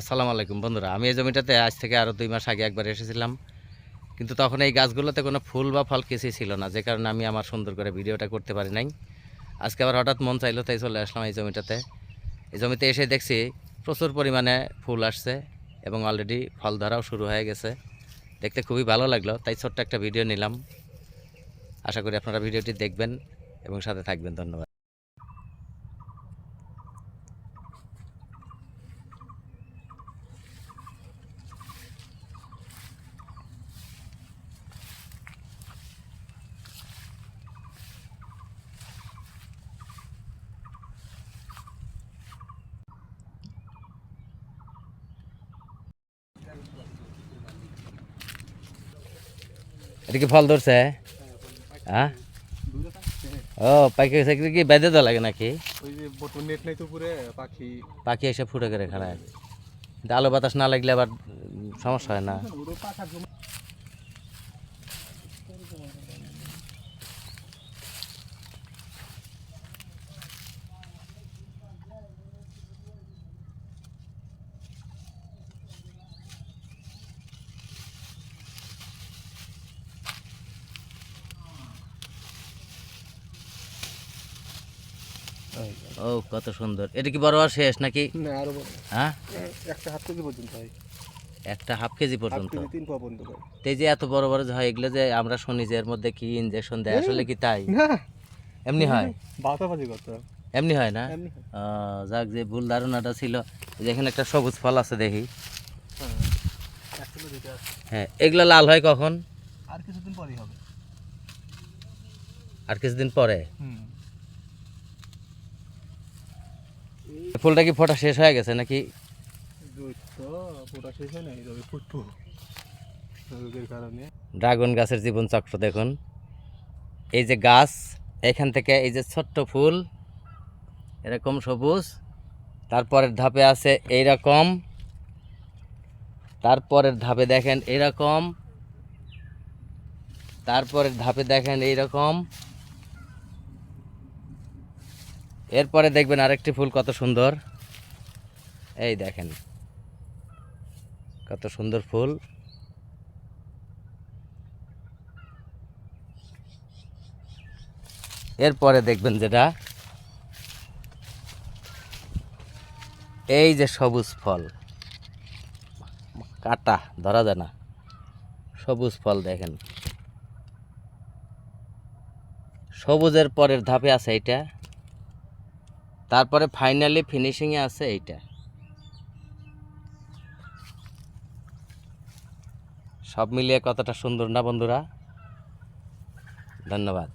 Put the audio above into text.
আসসালামু আলাইকুম বন্ধুরা, আমি এই জমিটাতে আজ থেকে আরও দুই মাস আগে একবার এসেছিলাম। কিন্তু তখন এই গাছগুলোতে কোনো ফুল বা ফল কিছুই ছিল না, যে কারণে আমি আমার সুন্দর করে ভিডিওটা করতে পারি নাই। আজকে আবার হঠাৎ মন চাইলো তাই চলে আসলাম এই জমিটাতে। এই জমিতে এসে দেখছি প্রচুর পরিমাণে ফুল আসছে এবং অলরেডি ফল ধরাও শুরু হয়ে গেছে। দেখতে খুবই ভালো লাগল, তাই ছোট্ট একটা ভিডিও নিলাম। আশা করি আপনারা ভিডিওটি দেখবেন এবং সাথে থাকবেন, ধন্যবাদ। এটা কি ফল ধরছে? হ্যাঁ ও পাখি সাইকেল কি বেঁধে দেওয়া লাগে নাকি? ওই যে বটন নেট নাই তো পুরে পাখি। পাখি এসে ফুটে করে খাড়ায়। আলো বাতাস না লাগলে আবার সমস্যা হয় না। ও কত সুন্দর। এটা কি বড় আর শেষ নাকি? না আরও বড়। হ্যাঁ? একটা হাফ কেজি পর্যন্ত হয়। একটা হাফ কেজি পর্যন্ত? তিন পা পর্যন্ত এই যে এত বড় বড় হয় এগুলো যে আমরা শুনি যে এর মধ্যে কি ইনজেকশন দেয় আসলে কি তাই? এমনি হয়? বাতাবাজি করতে এমনি হয় না? আহ, যাক যে ভুল ধারণাটা ছিল এই যে এখানে একটা সবুজ ফল আছে দেখি। হ্যাঁ হ্যাঁ এগুলো লাল হয় কখন? আর কিছুদিন পরেই হবে। আর কিছুদিন পরে? হুম। ফুলটা কি ফোটা শেষ হয়ে গেছে নাকি? ড্রাগন গাছের জীবন চক্র দেখুন। এই যে গাছ এখান থেকে এই যে ছোট্ট ফুল এরকম সবুজ। তারপরের ধাপে আছে এইরকম। তারপরের ধাপে দেখেন এইরকম। তারপরের ধাপে দেখেন এইরকম। এরপরে দেখবেন আরেকটি ফুল কত সুন্দর। এই দেখেন। কত সুন্দর ফুল। এরপরে দেখবেন যেটা। এই যে সবুজ ফল। কাটা, ধরা যায় না। সবুজ ফল দেখেন। সবুজের পরের ধাপে আছে এইটা। তারপরে ফাইনালি ফিনিশিংয়ে আছে এইটা। সব মিলিয়ে কতটা সুন্দর না বন্ধুরা? ধন্যবাদ।